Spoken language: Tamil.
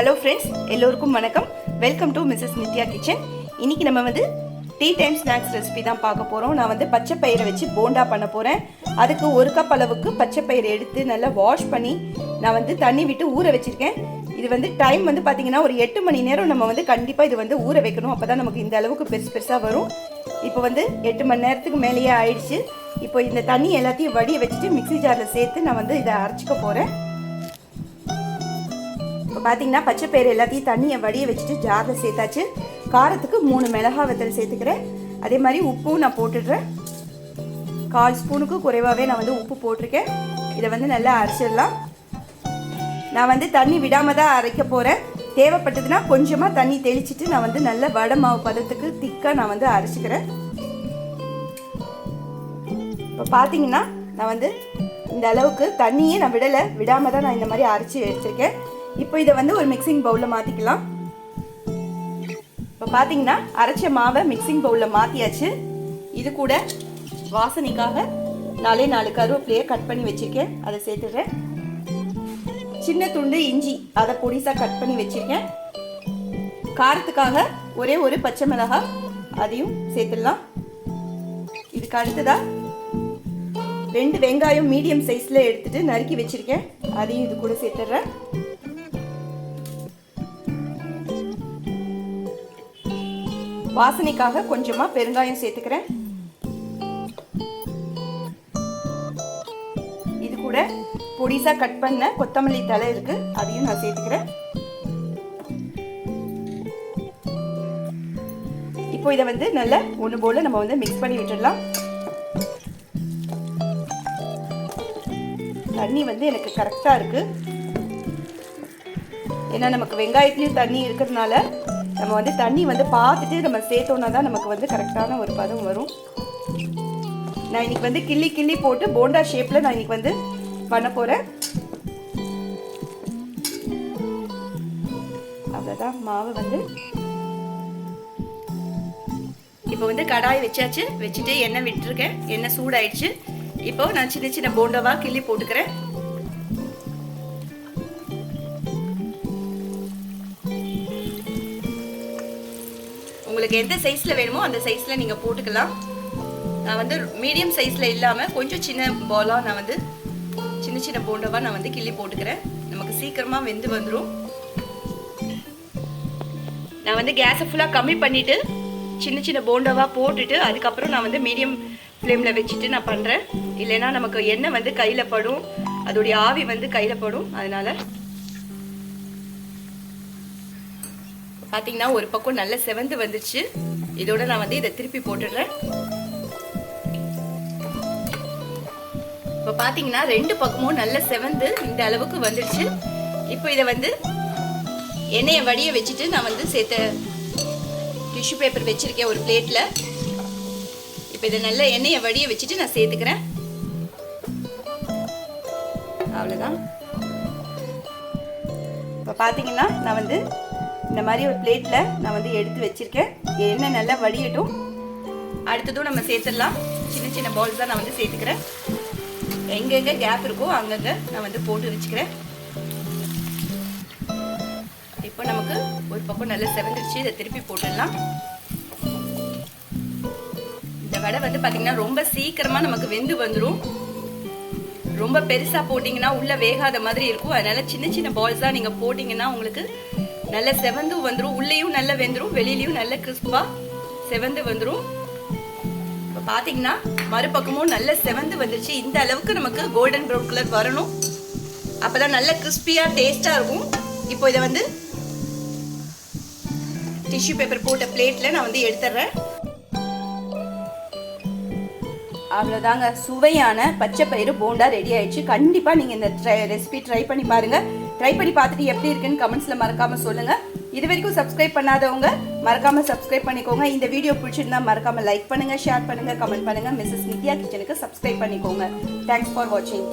ஹலோ ஃப்ரெண்ட்ஸ் எல்லோருக்கும் வணக்கம். Welcome to Mrs Nithya kitchen இன்னைக்கு நம்ம வந்து டீ டைம் ஸ்நாக்ஸ் ரெசிபி தான் பார்க்க போகிறோம் நான் வந்து பச்சை பயிரை வச்சு போண்டா பண்ண போகிறேன் அதுக்கு ஒரு கப் அளவுக்கு பச்சை பயிரை எடுத்து நல்லா வாஷ் பண்ணி நான் வந்து தண்ணி விட்டு ஊற வச்சுருக்கேன். இது வந்து டைம் வந்து பார்த்தீங்கன்னா ஒரு எட்டு மணி நேரம் நம்ம வந்து கண்டிப்பாக இது வந்து ஊற வைக்கணும். அப்போ தான் நமக்கு இந்த அளவுக்கு பெருசு பெருசாக வரும். இப்போ வந்து எட்டு மணி நேரத்துக்கு மேலேயே ஆயிடுச்சு. இப்போ இந்த தண்ணி எல்லாத்தையும் வடிய வச்சுட்டு மிக்ஸி ஜாரில் சேர்த்து நான் வந்து இதை அரைச்சிக்க போகிறேன் இப்போ பார்த்தீங்கன்னா பச்சை பயிறு எல்லாத்தையும் தண்ணியை வடிய வச்சுட்டு ஜாரில் சேர்த்தாச்சு. காரத்துக்கு மூணு மிளகா வத்தல் சேர்த்துக்கிறேன். அதே மாதிரி உப்பும் நான் போட்டுடுறேன். கால் ஸ்பூனுக்கு குறைவாகவே நான் வந்து உப்பு போட்டிருக்கேன். இதை வந்து நல்லா அரைச்சிடலாம். நான் வந்து தண்ணி விடாமல் தான் அரைக்க போகிறேன் தேவைப்பட்டதுன்னா கொஞ்சமாக தண்ணி தெளிச்சிட்டு நான் வந்து நல்ல வடை மாவு பதத்துக்கு திக்காக நான் வந்து அரைச்சிக்கிறேன். இப்போ பார்த்தீங்கன்னா நான் வந்து இந்த அளவுக்கு தண்ணியே நான் விடலை. விடாமல் தான் நான் இந்த மாதிரி அரைச்சி வச்சுருக்கேன் இப்போ இதை வந்து ஒரு மிக்சிங் பவுலில் மாற்றிக்கலாம் இப்போ பார்த்தீங்கன்னா அரைச்ச மாவை மிக்சிங் பவுலில் மாற்றியாச்சு இது கூட வாசனைக்காக நாலே நாலு கருவேப்பிலையை கட் பண்ணி வச்சுருக்கேன். அதை சேர்த்துடுறேன். சின்ன துண்டு இஞ்சி அதை பொடிசாக கட் பண்ணி வச்சுருக்கேன். காரத்துக்காக ஒரே ஒரு பச்சை மிளகாய் அதையும் சேர்த்துடலாம். இதுக்கு அடுத்ததாக ரெண்டு வெங்காயம் மீடியம் சைஸில் எடுத்துகிட்டு நறுக்கி வச்சிருக்கேன். அதையும் இது கூட சேர்த்துட்றேன். வாசனைக்காக கொஞ்சமா பெருங்காயம் சேர்த்துக்கிறேன். இது கூட பொடிசா கட் பண்ண கொத்தமல்லி தலை இருக்கு அதையும் நான் சேர்த்துக்கிறேன். இப்போ இதை வந்து நல்ல ஒன்று போல நம்ம வந்து மிக்ஸ் பண்ணி விட்டுடலாம். தண்ணி வந்து எனக்கு கரெக்டாக இருக்குது ஏன்னா நமக்கு வெங்காயத்துலேயும் தண்ணி இருக்கிறதுனால நம்ம வந்து தண்ணி வந்து பார்த்துட்டு நம்ம சேர்த்தோன்னா தான் நமக்கு வந்து கரெக்டான ஒரு பதம் வரும். நான் இன்னைக்கு வந்து கிள்ளி கிள்ளி போட்டு போண்டா ஷேப்பில் நான் இன்னைக்கு வந்து பண்ண போகிறேன் அவ்வளோதான் மாவு வந்து இப்போ வந்து கடாய் வச்சாச்சு. வச்சுட்டு எண்ணெய் விட்டுருக்கேன். எண்ணெய் சூடாயிடுச்சு. இப்போ நான் சின்ன சின்ன போண்டாவாக கிள்ளி போட்டுக்கிறேன். உங்களுக்கு எந்த சைஸில் வேணுமோ அந்த சைஸில் நீங்கள் போட்டுக்கலாம். நான் வந்து மீடியம் சைஸில் இல்லாமல் கொஞ்சம் சின்ன பாலாக நான் வந்து சின்ன சின்ன போண்டவாக நான் வந்து கிள்ளி போட்டுக்கிறேன். நமக்கு சீக்கிரமாக வெந்து வந்துடும் நான் வந்து கேஸை ஃபுல்லாக கம்மி பண்ணிவிட்டு சின்ன சின்ன போண்டவாக போட்டுட்டு அதுக்கப்புறம் நான் வந்து மீடியம் ஃப்ளேமில் வச்சுட்டு நான் பண்ணுறேன் இல்லைன்னா நமக்கு எண்ணெய் வந்து கையில் படும். அதோடைய ஆவி வந்து கையில் படும். அதனால் பார்த்தீங்கன்னா ஒரு பக்கம் நல்ல செவந்து வந்துச்சு. இதோட நான் வந்து இதை திருப்பி போட்டுடுறேன். இப்போ பார்த்தீங்கன்னா ரெண்டு பக்கமும் நல்ல செவந்து இந்த அளவுக்கு வந்துடுச்சு. இப்போ இதை வந்து எண்ணெயை வடிய வச்சுட்டு நான் வந்து சேர்த்த டிஷ்யூ பேப்பர் வச்சுருக்கேன் ஒரு பிளேட்டில் இப்போ இதை நல்ல எண்ணெயை வடிய வச்சுட்டு நான் சேர்த்துக்கிறேன். அவ்வளோதான் இப்போ பார்த்தீங்கன்னா நான் வந்து இந்த மாதிரி ஒரு பிளேட்டில் நான் வந்து எடுத்து வச்சுருக்கேன். எண்ணெய் நல்லா வடியட்டும். அடுத்ததும் நம்ம சேர்த்துடலாம். சின்ன சின்ன பால்ஸ் தான் நான் வந்து சேர்த்துக்கிறேன். எங்கெங்கே கேப் இருக்கோ அங்கங்கே நான் வந்து போட்டு வச்சுக்கிறேன். இப்போ நமக்கு ஒரு பக்கம் நல்லா செவந்துருச்சு இதை திருப்பி போட்டுடலாம். இந்த வடை வந்து பார்த்தீங்கன்னா ரொம்ப சீக்கிரமாக நமக்கு வெந்து வந்துடும் ரொம்ப பெருசாக போட்டிங்கன்னா உள்ளே வேகாத மாதிரி இருக்கும். அதனால சின்ன சின்ன பால்ஸ் தான் நீங்கள் போட்டிங்கன்னா உங்களுக்கு நல்ல செவந்து வந்துடும் உள்ளேயும் நல்லா வெந்துடும் வெளியிலையும் நல்ல கிறிஸ்பாக செவந்து வந்துடும் இப்போ பார்த்தீங்கன்னா மறுபக்கமும் நல்ல செவந்து வந்துருச்சு. இந்த அளவுக்கு நமக்கு கோல்டன் ப்ரௌன் கலர் வரணும். அப்போ தான் நல்ல கிறிஸ்பியாக டேஸ்ட்டாக இருக்கும். இப்போ இதை வந்து டிஷ்யூ பேப்பர் போட்ட பிளேட்டில் நான் வந்து எடுத்துடுறேன். அவ்வளோதாங்க சுவையான பச்சை பயிறு போண்டா ரெடி ஆயிடுச்சு. கண்டிப்பாக நீங்கள் இந்த ட்ரை ரெசிபி ட்ரை பண்ணி பாருங்கள் ட்ரை பண்ணி பார்த்துட்டு எப்படி இருக்குன்னு கமெண்ட்ஸில் மறக்காமல் சொல்லுங்கள் இது வரைக்கும் சப்ஸ்கிரைப் பண்ணாதவங்க மறக்காமல் சப்ஸ்கிரைப் பண்ணிக்கோங்க. இந்த வீடியோ பிடிச்சிருந்தா மறக்காமல் லைக் பண்ணுங்கள் ஷேர் பண்ணுங்கள் கமெண்ட் பண்ணுங்கள் மிஸ்ஸஸ் நித்யா கிச்சனுக்கு சப்ஸ்கிரைப் பண்ணிக்கோங்க. தேங்க்ஸ் ஃபார் வாட்சிங்